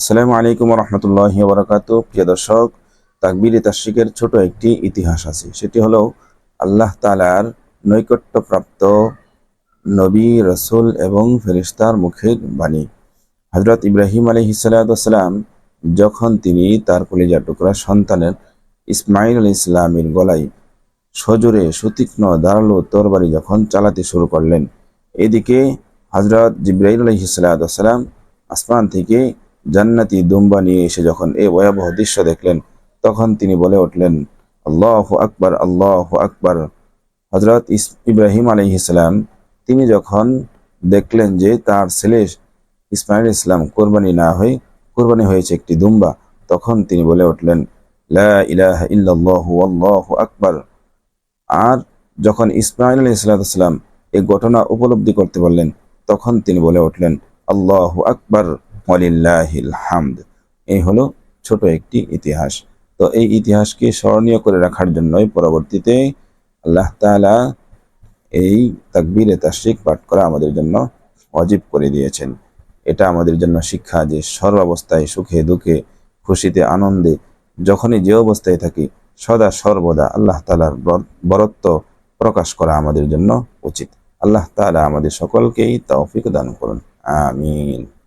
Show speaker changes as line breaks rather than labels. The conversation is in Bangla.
আসসালামু আলাইকুম রহমতুল্লাহ বরকাত প্রিয় দর্শক, তাকবির তাশরিকের ছোট একটি ইতিহাস আছে। সেটি হলো আল্লাহ তালার নৈকট্যপ্রাপ্ত নবী, রসুল এবং ফেরিস্তার মুখের বাণী। হজরত ইব্রাহিম আলহি সালাম যখন তিনি তার কলিজা টুকরা সন্তানের ইসমাইল আলী ইসলামের গলায় সজোরে সুতীক্ষ্ণ ধারালো তরবারি যখন চালাতে শুরু করলেন, এদিকে হজরত জিব্রাইল আলহি সালাম আসমান থেকে জান্নাতি দুম্বা নিয়ে এসে যখন এই ভয়াবহ দৃশ্য দেখলেন, তখন তিনি বলে উঠলেন, আল্লাহ আকবার আল্লাহ আকবার। হজরত ইব্রাহিম আলহিসাম তিনি যখন দেখলেন যে তার ছেলে ইসমাইল ইসলাম কোরবানি না হয়ে, কোরবানি হয়েছে একটি দুম্বা, তখন তিনি বলে উঠলেন আল্লাহু আর যখন ইসমাইল আলী এই ঘটনা উপলব্ধি করতে পারলেন তখন তিনি বলে উঠলেন, আল্লাহ আকবার। হামদ। এই হলো ছোট একটি ইতিহাস। তো এই ইতিহাসকে স্মরণীয় করে রাখার জন্যই পরবর্তীতে আল্লাহ তাআলা এই তাকবীরে তাশরিক পাঠ করা আমাদের জন্য অজীব করে দিয়েছেন। এটা আমাদের জন্য শিক্ষা যে সর্বাবস্থায় সুখে, দুঃখে, খুশিতে, আনন্দে যখনই যে অবস্থায় থাকি, সদা সর্বদা আল্লাহ তালার বরত্ব প্রকাশ করা আমাদের জন্য উচিত। আল্লাহ তালা আমাদের সকলকেই তৌফিক দান করুন। আমিন।